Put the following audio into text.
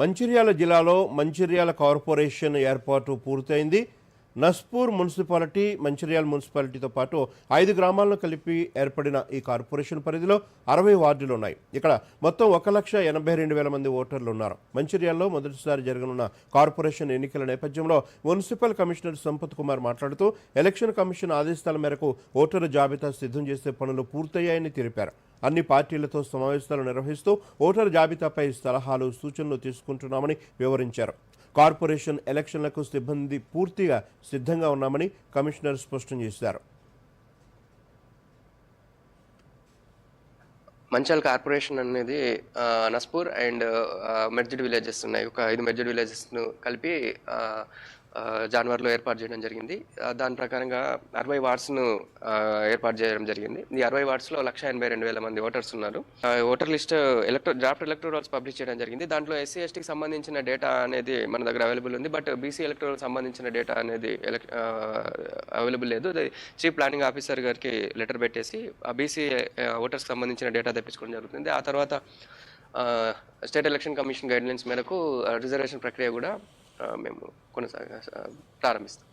మంచిర్యాల జిల్లాలో మంచిర్యాల కార్పొరేషన్ ఏర్పాటు పూర్తయింది. నస్పూర్ మున్సిపాలిటీ మంచిర్యాల మున్సిపాలిటీతో పాటు ఐదు గ్రామాలను కలిపి ఏర్పడిన ఈ కార్పొరేషన్ పరిధిలో అరవై వార్డులు ఉన్నాయి. ఇక్కడ మొత్తం ఒక లక్ష ఎనభై రెండు వేల మంది ఓటర్లు ఉన్నారు. మంచిర్యాలలో మొదటిసారి జరగనున్న కార్పొరేషన్ ఎన్నికల నేపథ్యంలో మున్సిపల్ కమిషనర్ సంపత్ కుమార్ మాట్లాడుతూ ఎలక్షన్ కమిషన్ ఆదేశాల మేరకు ఓటర్ల జాబితా సిద్ధం చేసే పనులు పూర్తయ్యాయని తెలిపారు. అన్ని పార్టీలతో సమావేశాలు నిర్వహిస్తూ ఓటర్ జాబితాపై సలహాలు సూచనలు తీసుకుంటున్నామని వివరించారు. కార్పొరేషన్ ఎలక్షన్లకు సిబ్బంది పూర్తిగా సిద్ధంగా ఉన్నామని కమిషనర్ స్పష్టం చేశారు. మంచాల్ కార్పొరేషన్ అనేది నస్పూర్ అండ్ మెర్జిడ్ విలేజెస్ ఉన్నాయి. ఒక ఐదు మెర్జిడ్ విలేజెస్ను కలిపి జనవరిలో ఏర్పాటు చేయడం జరిగింది. దాని ప్రకారంగా అరవై వార్డ్స్ను ఏర్పాటు చేయడం జరిగింది. ఈ అరవై వార్డ్స్లో లక్ష ఎనభై రెండు వేల మంది ఓటర్స్ ఉన్నారు. ఆ, voter list electro draft electorals publish చేయడం జరిగింది. దాంట్లో ఎస్సీ ఎస్టీకి సంబంధించిన డేటా అనేది మన దగ్గర అవైలబుల్ ఉంది. బట్ బీసీ ఎలక్ట్రోల్ సంబంధించిన డేటా అనేది అవైలబుల్ లేదు. చీఫ్ ప్లానింగ్ ఆఫీసర్ గారికి లెటర్ పెట్టేసి ఆ బీసీ ఓటర్స్కి సంబంధించిన డేటా తెప్పించుకోవడం జరుగుతుంది. ఆ తర్వాత స్టేట్ ఎలక్షన్ కమిషన్ గైడ్లైన్స్ మేరకు రిజర్వేషన్ ప్రక్రియ కూడా మేము కొనసాగ ప్రారంభిస్తాం.